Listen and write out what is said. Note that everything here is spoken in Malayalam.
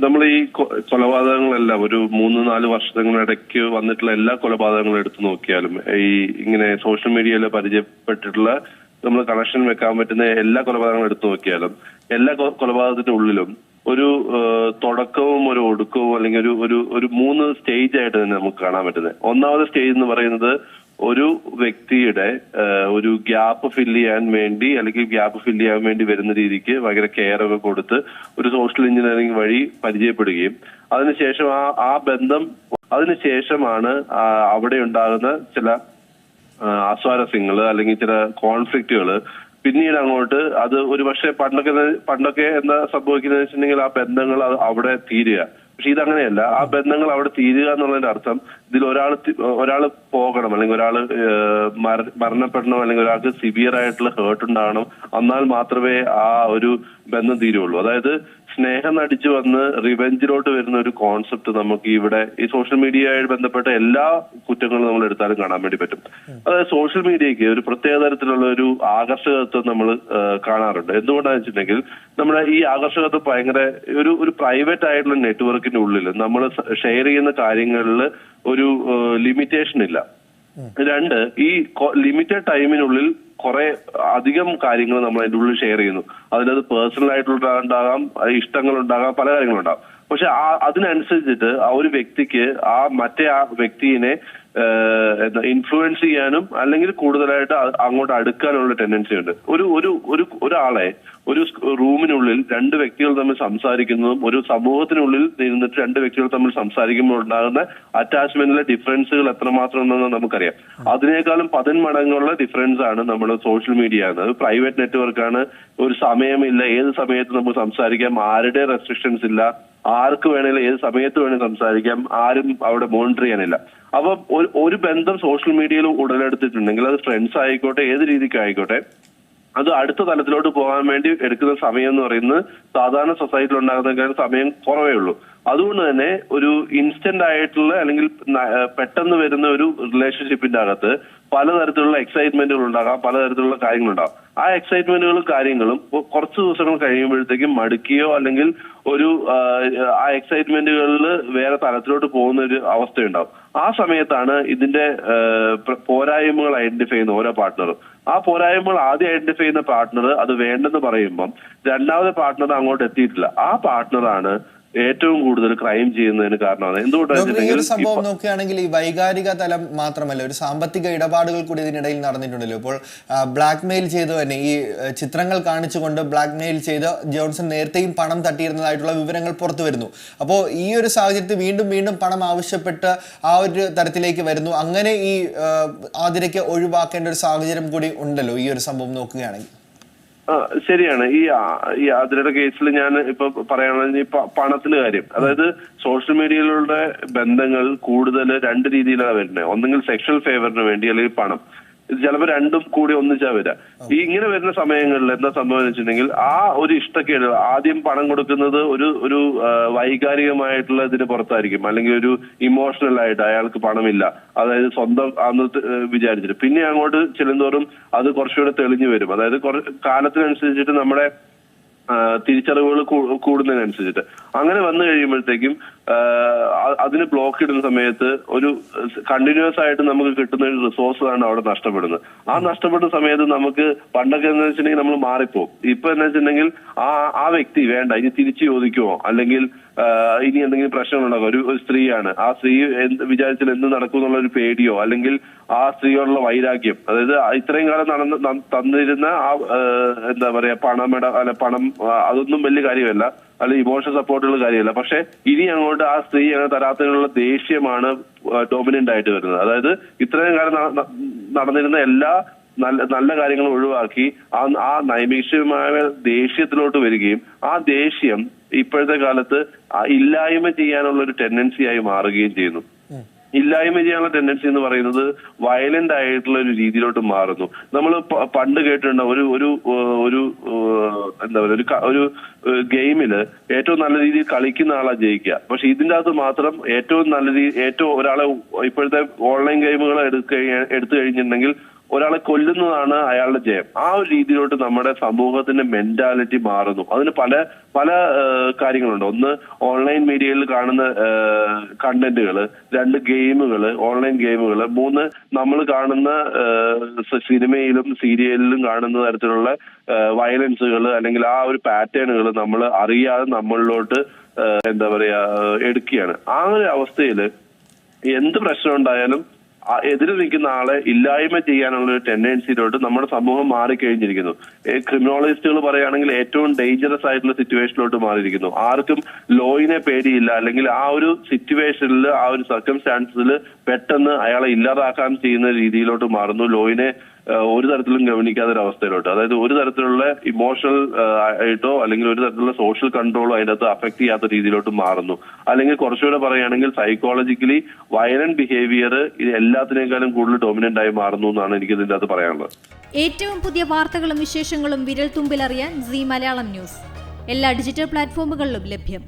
നമ്മൾ ഈ കൊലപാതകങ്ങളെല്ലാം ഒരു മൂന്ന് നാല് വർഷങ്ങളിടയ്ക്ക് വന്നിട്ടുള്ള എല്ലാ കൊലപാതകങ്ങളും എടുത്തു നോക്കിയാലും ഈ ഇങ്ങനെ സോഷ്യൽ മീഡിയയിൽ പരിചയപ്പെട്ടിട്ടുള്ള നമ്മൾ കണക്ഷൻ വെക്കാൻ പറ്റുന്ന എല്ലാ കൊലപാതകങ്ങളും എടുത്തു നോക്കിയാലും എല്ലാ കൊലപാതകത്തിന്റെ ഉള്ളിലും ഒരു തുടക്കവും ഒരു ഒടുക്കവും അല്ലെങ്കിൽ ഒരു ഒരു ഒരു മൂന്ന് സ്റ്റേജ് ആയിട്ട് തന്നെ നമുക്ക് കാണാൻ പറ്റുന്നത്. ഒന്നാമത്തെ സ്റ്റേജ് എന്ന് പറയുന്നത് ഒരു വ്യക്തിയുടെ ഒരു ഗ്യാപ്പ് ഫില്ല് ചെയ്യാൻ വേണ്ടി അല്ലെങ്കിൽ ഗ്യാപ്പ് ഫില്ല് ചെയ്യാൻ വേണ്ടി വരുന്ന രീതിക്ക് ഭയങ്കര കെയർ ഒക്കെ കൊടുത്ത് ഒരു സോഷ്യൽ എഞ്ചിനീയറിംഗ് വഴി പരിചയപ്പെടുകയും. അതിനുശേഷം ആ ആ ബന്ധം അതിനുശേഷമാണ് അവിടെ ഉണ്ടാകുന്ന ചില അസ്വാരസ്യങ്ങൾ അല്ലെങ്കിൽ ചില കോൺഫ്ലിക്റ്റുകൾ പിന്നീട് അങ്ങോട്ട് അത് ഒരു പക്ഷേ പണ്ടൊക്കെ പണ്ടൊക്കെ എന്താ സംഭവിക്കുന്നത് വെച്ചിട്ടുണ്ടെങ്കിൽ ആ ബന്ധങ്ങൾ അവിടെ തീരുക. പക്ഷെ ഇതങ്ങനെയല്ല. ആ ബന്ധങ്ങൾ അവിടെ തീരുക എന്നുള്ളതിന്റെ അർത്ഥം ഇതിൽ ഒരാൾ ഒരാൾ പോകണം അല്ലെങ്കിൽ ഒരാൾ മരണപ്പെടണം അല്ലെങ്കിൽ ഒരാൾക്ക് സിവിയർ ആയിട്ടുള്ള ഹേർട്ട് ഉണ്ടാകണം എന്നാൽ മാത്രമേ ആ ഒരു ബന്ധം തീരുള്ളൂ അതായത് സ്നേഹം നടിച്ചു വന്ന് റിവെഞ്ചിലോട്ട് വരുന്ന ഒരു കോൺസെപ്റ്റ് നമുക്ക് ഇവിടെ ഈ സോഷ്യൽ മീഡിയയുമായി ബന്ധപ്പെട്ട എല്ലാ കുറ്റങ്ങളും നമ്മൾ എടുത്താലും കാണാൻ വേണ്ടി പറ്റും. അതായത് സോഷ്യൽ മീഡിയയ്ക്ക് ഒരു പ്രത്യേക തരത്തിലുള്ള ഒരു ആകർഷകത്വം നമ്മൾ കാണാറുണ്ട്. എന്തുകൊണ്ടാണെന്ന് വെച്ചിട്ടുണ്ടെങ്കിൽ നമ്മുടെ ഈ ആകർഷകത്വം ഭയങ്കര ഒരു ഒരു പ്രൈവറ്റ് ആയിട്ടുള്ള നെറ്റ്വർക്കിന്റെ ഉള്ളിൽ നമ്മൾ ഷെയർ ചെയ്യുന്ന കാര്യങ്ങളിൽ ഒരു ലിമിറ്റേഷൻ ഇല്ല. രണ്ട് ഈ ലിമിറ്റഡ് ടൈമിനുള്ളിൽ കുറെ അധികം കാര്യങ്ങൾ നമ്മൾ അതിന്റെ ഉള്ളിൽ ഷെയർ ചെയ്യുന്നു. അതിനകത്ത് പേഴ്സണൽ ആയിട്ടുള്ള ഉണ്ടാകാം ഇഷ്ടങ്ങൾ ഉണ്ടാകാം പല കാര്യങ്ങളുണ്ടാകും പക്ഷെ ആ അതിനനുസരിച്ചിട്ട് ആ ഒരു വ്യക്തിക്ക് ആ മറ്റേ ആ വ്യക്തിയെ എന്താ ഇൻഫ്ലുവൻസ് ചെയ്യാനും അല്ലെങ്കിൽ കൂടുതലായിട്ട് അങ്ങോട്ട് അടുക്കാനുള്ള ടെൻഡൻസി ഉണ്ട്. ഒരു ഒരു ഒരു ഒരാളെ ഒരു റൂമിനുള്ളിൽ രണ്ട് വ്യക്തികൾ തമ്മിൽ സംസാരിക്കുന്നതും ഒരു സമൂഹത്തിനുള്ളിൽ നിന്നിട്ട് രണ്ട് വ്യക്തികൾ തമ്മിൽ സംസാരിക്കുമ്പോൾ ഉണ്ടാകുന്ന അറ്റാച്ച്മെന്റിലെ ഡിഫറൻസുകൾ എത്രമാത്രം ഉണ്ടെന്ന് നമുക്കറിയാം. അതിനേക്കാളും പതിന്മടങ്ങുള്ള ഡിഫറൻസ് ആണ് നമ്മൾ സോഷ്യൽ മീഡിയ അത് പ്രൈവറ്റ് നെറ്റ്വർക്കാണ് ആണ്. ഒരു സമയമില്ല. ഏത് സമയത്ത് നമുക്ക് സംസാരിക്കാം. ആരുടെ റെസ്ട്രിക്ഷൻസ് ഇല്ല. ആർക്ക് വേണേലും ഏത് സമയത്ത് വേണേലും സംസാരിക്കാം. ആരും അവിടെ മോണിറ്റർ ചെയ്യാനില്ല. അപ്പൊ ഒരു ബന്ധം സോഷ്യൽ മീഡിയയിൽ ഉടലെടുത്തിട്ടുണ്ടെങ്കിൽ അത് ഫ്രണ്ട്സ് ആയിക്കോട്ടെ ഏത് രീതിക്ക് ആയിക്കോട്ടെ അത് അടുത്ത തലത്തിലോട്ട് പോകാൻ വേണ്ടി എടുക്കുന്ന സമയം എന്ന് പറയുന്നത് സാധാരണ സൊസൈറ്റിയിൽ ഉണ്ടാകുന്ന സമയം കുറവേ ഉള്ളൂ. അതുകൊണ്ട് തന്നെ ഒരു ഇൻസ്റ്റന്റ് ആയിട്ടുള്ള അല്ലെങ്കിൽ പെട്ടെന്ന് വരുന്ന ഒരു റിലേഷൻഷിപ്പിന്റെ അകത്ത് പലതരത്തിലുള്ള എക്സൈറ്റ്മെന്റുകൾ ഉണ്ടാകാം പലതരത്തിലുള്ള കാര്യങ്ങളുണ്ടാകാം ആ എക്സൈറ്റ്മെന്റുകളും കാര്യങ്ങളും കുറച്ച് ദിവസങ്ങൾ കഴിയുമ്പോഴത്തേക്കും മടുക്കുകയോ അല്ലെങ്കിൽ ഒരു ആ എക്സൈറ്റ്മെന്റുകളിൽ വേറെ തലത്തിലോട്ട് പോകുന്ന ഒരു അവസ്ഥയുണ്ടാവും. ആ സമയത്താണ് ഇതിന്റെ പോരായ്മകൾ ഐഡന്റിഫൈ ചെയ്യുന്ന ഓരോ പാർട്ട്ണറും ആ പോരായ്മകൾ ആദ്യം ഐഡന്റിഫൈ ചെയ്യുന്ന പാർട്ട്ണർ അത് വേണ്ടെന്ന് പറയുമ്പം രണ്ടാമത്തെ പാർട്ട്ണർ അങ്ങോട്ട് എത്തിയിട്ടില്ല. ആ പാർട്ട്ണറാണ് ഏറ്റവും കൂടുതൽ ക്രൈം ചെയ്യുന്നതിന് കാരണമാണ്. എന്തുകൊണ്ടാണ് സംഭവം നോക്കുകയാണെങ്കിൽ ഈ വൈകാരിക തലം മാത്രമല്ല ഒരു സാമ്പത്തിക ഇടപാടുകൾ കൂടി ഇതിനിടയിൽ നടന്നിട്ടുണ്ടല്ലോ. ഇപ്പോൾ ബ്ലാക്ക് മെയിൽ ചെയ്ത് തന്നെ ഈ ചിത്രങ്ങൾ കാണിച്ചുകൊണ്ട് ബ്ലാക്ക് മെയിൽ ചെയ്ത് ജോൺസൺ നേരത്തെയും പണം തട്ടിയിരുന്നതായിട്ടുള്ള വിവരങ്ങൾ പുറത്തു വരുന്നു. അപ്പോൾ ഈ ഒരു സാഹചര്യത്തിൽ വീണ്ടും വീണ്ടും പണം ആവശ്യപ്പെട്ട് ആ ഒരു തരത്തിലേക്ക് വരുന്നു. അങ്ങനെ ഈ ആതിരയ്ക്ക് ഒഴിവാക്കേണ്ട ഒരു സാഹചര്യം കൂടി ഉണ്ടല്ലോ ഈ ഒരു സംഭവം നോക്കുകയാണെങ്കിൽ. ശരിയാണ്. ഈ ഈ അതിരുടെ കേസിൽ ഞാൻ ഇപ്പൊ പറയുകയാണെങ്കിൽ ഈ പണത്തിന്റെ കാര്യം. അതായത് സോഷ്യൽ മീഡിയയിലുള്ള ബന്ധങ്ങൾ കൂടുതൽ രണ്ട് രീതിയിലാണ് വരുന്നത്. ഒന്നെങ്കിൽ സെക്ഷൽ ഫേവറിന് വേണ്ടി അല്ലെങ്കിൽ പണം. ചിലപ്പോൾ രണ്ടും കൂടി ഒന്നിച്ചാ വരിക. ഈ ഇങ്ങനെ വരുന്ന സമയങ്ങളിൽ എന്താ സംഭവം വെച്ചിട്ടുണ്ടെങ്കിൽ ആ ഒരു ഇഷ്ടക്കേട് ആദ്യം പണം കൊടുക്കുന്നത് ഒരു ഒരു വൈകാരികമായിട്ടുള്ള ഇതിന് പുറത്തായിരിക്കും. അല്ലെങ്കിൽ ഒരു ഇമോഷണൽ ആയിട്ട് അയാൾക്ക് പണമില്ല. അതായത് സ്വന്തം അന്ന് വിചാരിച്ചിട്ട്. പിന്നെ അങ്ങോട്ട് ചെല്ലുന്തോറും അത് കുറച്ചുകൂടെ തെളിഞ്ഞു വരും. അതായത് കാലത്തിനനുസരിച്ചിട്ട് നമ്മുടെ തിരിച്ചറിവുകൾ കൂടുന്നതിനനുസരിച്ചിട്ട്. അങ്ങനെ വന്നു കഴിയുമ്പോഴത്തേക്കും അതിന് ബ്ലോക്ക് ഇടുന്ന സമയത്ത് ഒരു കണ്ടിന്യൂസ് ആയിട്ട് നമുക്ക് കിട്ടുന്ന ഒരു റിസോഴ്സ് ആണ് അവിടെ നഷ്ടപ്പെടുന്നത്. ആ നഷ്ടപ്പെടുന്ന സമയത്ത് നമുക്ക് പണ്ടൊക്കെ എന്ന് വെച്ചിട്ടുണ്ടെങ്കിൽ നമ്മൾ മാറിപ്പോകും ഇപ്പൊ എന്ന് വെച്ചിട്ടുണ്ടെങ്കിൽ ആ ആ വ്യക്തി വേണ്ട ഇനി തിരിച്ചു ചോദിക്കുമോ അല്ലെങ്കിൽ ഇനി എന്തെങ്കിലും പ്രശ്നങ്ങളുണ്ടാകും ഒരു സ്ത്രീയാണ്. ആ സ്ത്രീ എന്ത് വിചാരിച്ചാൽ എന്ത് നടക്കും എന്നുള്ള ഒരു പേടിയോ? അല്ലെങ്കിൽ ആ സ്ത്രീയോടുള്ള വൈരാഗ്യം. അതായത് ഇത്രയും കാലം നടന്ന് തന്നിരുന്ന ആ, എന്താ പറയാ പണമിട അല്ല പണം അതൊന്നും വലിയ കാര്യമല്ല. അല്ല ഇമോഷണൽ സപ്പോർട്ടുള്ള കാര്യമല്ല. പക്ഷെ ഇനി അങ്ങോട്ട് ആ സ്ത്രീ അങ്ങനെ തരാത്തതിനുള്ള ദേഷ്യമാണ് ഡോമിനന്റ് ആയിട്ട് വരുന്നത്. അതായത് ഇത്രയും കാലം നടന്നിരുന്ന എല്ലാ നല്ല നല്ല കാര്യങ്ങൾ ഒഴിവാക്കി ആ ആ നൈമിഷികമായ ദേഷ്യത്തിലോട്ട് വരികയും ആ ദേഷ്യം ഇപ്പോഴത്തെ കാലത്ത് ഇല്ലായ്മ ചെയ്യാനുള്ള ഒരു ടെൻഡൻസി ആയി മാറുകയും ചെയ്യുന്നു. ഇല്ലായ്മ ചെയ്യാനുള്ള ടെൻഡൻസി എന്ന് പറയുന്നത് വയലന്റ് ആയിട്ടുള്ള ഒരു രീതിയിലോട്ട് മാറുന്നു. നമ്മൾ പണ്ട് കേട്ടിട്ടുണ്ട് ഒരു ഒരു ഒരു എന്താ പറയുക ഒരു ഒരു ഗെയിമിൽ ഏറ്റവും നല്ല രീതിയിൽ കളിക്കുന്ന ആളാ ജയിക്കുക. പക്ഷെ ഇതിന്റെ അകത്ത് മാത്രം ഏറ്റവും നല്ല രീതി ഏറ്റവും ഒരാളെ ഇപ്പോഴത്തെ ഓൺലൈൻ ഗെയിമുകൾ എടുക്ക എടുത്തു കഴിഞ്ഞിട്ടുണ്ടെങ്കിൽ ഒരാളെ കൊല്ലുന്നതാണ് അയാളുടെ ജയം. ആ ഒരു രീതിയിലോട്ട് നമ്മുടെ സമൂഹത്തിന്റെ മെന്റാലിറ്റി മാറുന്നു. അതിന് പല പല കാര്യങ്ങളുണ്ട്. ഒന്ന് ഓൺലൈൻ മീഡിയയിൽ കാണുന്ന കണ്ടന്റുകൾ രണ്ട് ഗെയിമുകൾ ഓൺലൈൻ ഗെയിമുകൾ മൂന്ന് നമ്മൾ കാണുന്ന സിനിമയിലും സീരിയലിലും കാണുന്ന തരത്തിലുള്ള വയലൻസുകൾ അല്ലെങ്കിൽ ആ ഒരു പാറ്റേണുകൾ നമ്മൾ അറിയാതെ നമ്മളിലോട്ട് എന്താ പറയാ എടുക്കുകയാണ്. ആ ഒരു അവസ്ഥയിൽ എന്ത് പ്രശ്നം ഉണ്ടായാലും എതിര് നിൽക്കുന്ന ആളെ ഇല്ലായ്മ ചെയ്യാനുള്ള ഒരു ടെൻഡൻസിയിലോട്ട് നമ്മുടെ സമൂഹം മാറിക്കഴിഞ്ഞിരിക്കുന്നു. ക്രിമിനോളജിസ്റ്റുകൾ പറയുകയാണെങ്കിൽ ഏറ്റവും ഡേഞ്ചറസ് ആയിട്ടുള്ള സിറ്റുവേഷനിലോട്ട് മാറിയിരിക്കുന്നു. ആർക്കും ലോയിനെ പേടിയില്ല. അല്ലെങ്കിൽ ആ ഒരു സിറ്റുവേഷനിൽ ആ ഒരു സർക്കംസ്റ്റാൻസിൽ പെട്ടെന്ന് അയാളെ ഇല്ലാതാക്കാൻ ചെയ്യുന്ന രീതിയിലോട്ട് മാറുന്നു. ലോയിനെ ഒരു തരത്തിലും ഗവനിക്കാത്ത ഒരു അവസ്ഥയിലോട്ട് അതായത് ഒരു തരത്തിലുള്ള ഇമോഷണൽ ആയിട്ടോ അല്ലെങ്കിൽ ഒരു തരത്തിലുള്ള സോഷ്യൽ കൺട്രോളോ അതിനകത്ത് അഫക്ട് ചെയ്യാത്ത രീതിയിലോട്ട് മാറുന്നു. അല്ലെങ്കിൽ കുറച്ചുകൂടെ പറയുകയാണെങ്കിൽ സൈക്കോളജിക്കലി വയലന്റ് ബിഹേവിയർ എല്ലാത്തിനേക്കാളും കൂടുതൽ ഡോമിനന്റ് ആയി മാറുന്നു എന്നാണ് എനിക്ക് ഇതിന്റെ അകത്ത് പറയാനുള്ളത്. ഏറ്റവും പുതിയ വാർത്തകളും വിശേഷങ്ങളും വിരൽ തുമ്പിലറിയാൻ സി മലയാളം ന്യൂസ്. എല്ലാ ഡിജിറ്റൽ പ്ലാറ്റ്ഫോമുകളിലും ലഭ്യം.